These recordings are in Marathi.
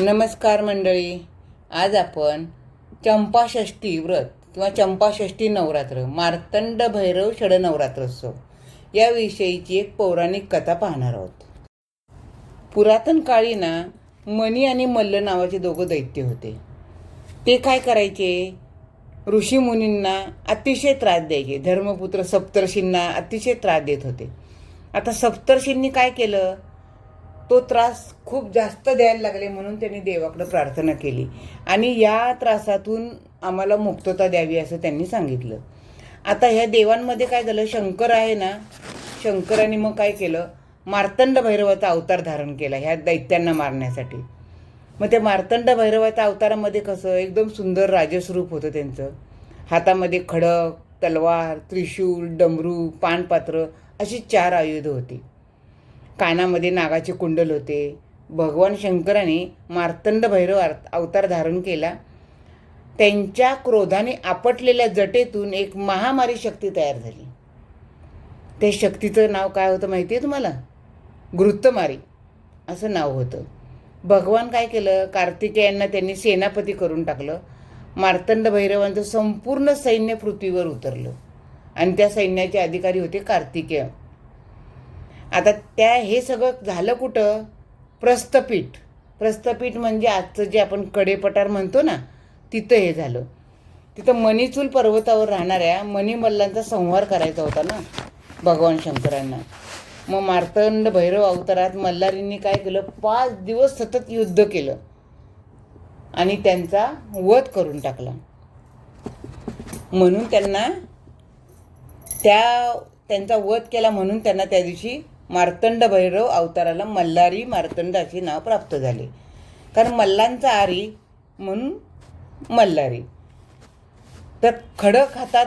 नमस्कार मंडळी. आज आपण चंपाषष्ठी व्रत किंवा चंपाषष्ठी नवरात्र मार्तंड भैरव षडनवरात्रोत्सव याविषयीची एक पौराणिक कथा पाहणार आहोत. पुरातन काळी ना मणी आणि मल्ल नावाचे दोघं दैत्य होते. ते काय करायचे? ऋषीमुनींना अतिशय त्रास द्यायचे. धर्मपुत्र सप्तर्षींना अतिशय त्रास देत होते. आता सप्तर्षींनी काय केलं? तो त्रास खूप जास्त द्यायला लागले म्हणून त्यांनी देवाकडे प्रार्थना केली. आणि या त्रासातून आम्हाला मुक्तता द्यावी असं त्यांनी सांगितलं. आता ह्या देवांमध्ये काय झालं शंकर आहे ना शंकराने मग काय केलं मार्तंड भैरवाचा अवतार धारण केला ह्या दैत्यांना मारण्यासाठी. मग त्या मार्तंड भैरवाच्या अवतारामध्ये कसं एकदम सुंदर राजस्वरूप होतं त्यांचं. हातामध्ये खडक तलवार त्रिशूल डमरू पानपात्र अशी चार आयुधं होती. कानामध्ये नागाचे कुंडल होते. भगवान शंकराने मार्तंड भैरव अवतार धारण केला. त्यांच्या क्रोधाने आपटलेल्या जटेतून एक महामारी शक्ती तयार झाली. त्या शक्तीचं नाव काय होतं माहिती आहे तुम्हाला? गृत्तमारी असं नाव होतं. भगवान काय केलं? कार्तिकेयांना त्यांनी सेनापती करून टाकलं. मार्तंड भैरवांचं संपूर्ण सैन्य पृथ्वीवर उतरलं. आणि त्या सैन्याचे अधिकारी होते कार्तिकेय. आता त्या हे सगळं झालं कुठं? प्रस्तपीठ प्रस्तपीठ म्हणजे आजचं जे आपण कडेपटार म्हणतो ना तिथं हे झालं. तिथं मणिचूल पर्वतावर राहणाऱ्या मणिमल्लांचा संहार करायचा होता ना भगवान शंकरांना. मग मार्तंड भैरव अवतारात मल्हारींनी काय केलं? पाच दिवस सतत युद्ध केलं. आणि त्यांचा वध करून टाकला. म्हणून त्यांना त्या त्यांचा वध केला म्हणून त्यांना त्या दिवशी मार्तंड भैरव अवताराला मल्हारी मार्तंड असे नाव प्राप्त झाले. कारण मल्लांचा आरी म्हणून मल्हारी. तर खडक हातात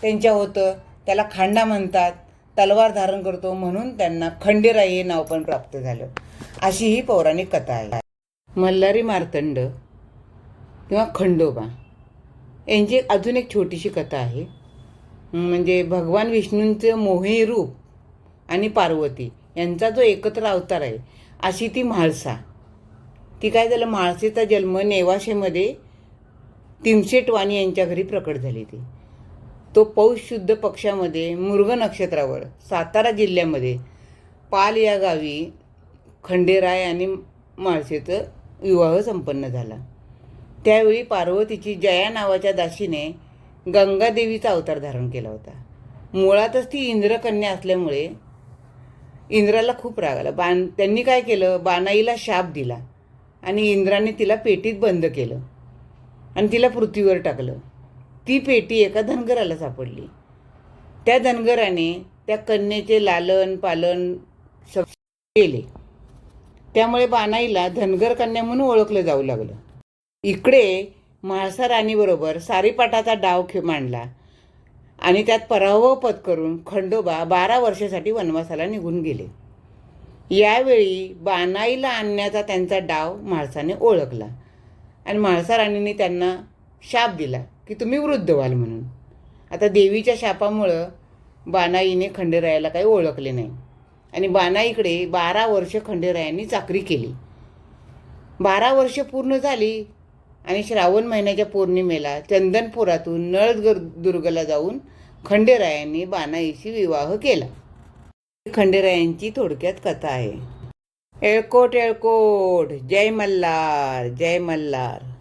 त्यांच्या होतं त्याला खांडा म्हणतात तलवार धारण करतो म्हणून त्यांना खंडेराय हे नाव पण प्राप्त झालं. अशी ही पौराणिक कथा आहे. मल्हारी मार्तंड किंवा खंडोबा यांची अजून एक छोटीशी कथा आहे. म्हणजे भगवान विष्णूंचं मोहे रूप आणि पार्वती यांचा जो एकत्र अवतार आहे अशी ती म्हाळसा. ती काय झालं? म्हाळसेचा जन्म नेवाशेमध्ये तिमशेट वाणी यांच्या घरी प्रकट झाली ती. तो पौष शुद्ध पक्षामध्ये मृग नक्षत्रावर सातारा जिल्ह्यामध्ये पाल या गावी खंडेराय आणि माळसेचं विवाह संपन्न झाला. त्यावेळी पार्वतीची जया नावाच्या दासीने गंगादेवीचा अवतार धारण केला होता. मुळातच ती इंद्रकन्या असल्यामुळे इंद्राला खूप राग आला. बाण त्यांनी काय केलं? बानाईला शाप दिला. आणि इंद्राने तिला पेटीत बंद केलं. आणि तिला पृथ्वीवर टाकलं. ती पेटी एका धनगराला सापडली. त्या धनगराने त्या कन्येचे लालन पालन सग केले. त्यामुळे बानाईला धनगर कन्या म्हणून ओळखलं जाऊ लागलं. इकडे म्हाळसा राणीबरोबर सारीपाटाचा डाव खे मांडला. आणि त्यात पराभव पत्करून खंडोबा बारा वर्षासाठी वनवासाला निघून गेले. यावेळी बानाईला आणण्याचा त्यांचा डाव म्हाळसाने ओळखला. आणि म्हाळसा राणीने त्यांना शाप दिला की तुम्ही वृद्ध व्हाल म्हणून. आता देवीच्या शापामुळं बानाईने खंडेरायाला काही ओळखले नाही. आणि बानाईकडे बारा वर्ष खंडेरायांनी चाकरी केली. बारा वर्ष पूर्ण झाली आणि श्रावण महिन्याच्या पौर्णिमेला चंदनपुरातून नळदगर दुर्गला जाऊन खंडेरायांनी बानाईशी विवाह केला. खंडेरायांची थोडक्यात कथा आहे. एळकोट एळकोट जय मल्हार जय मल्हार.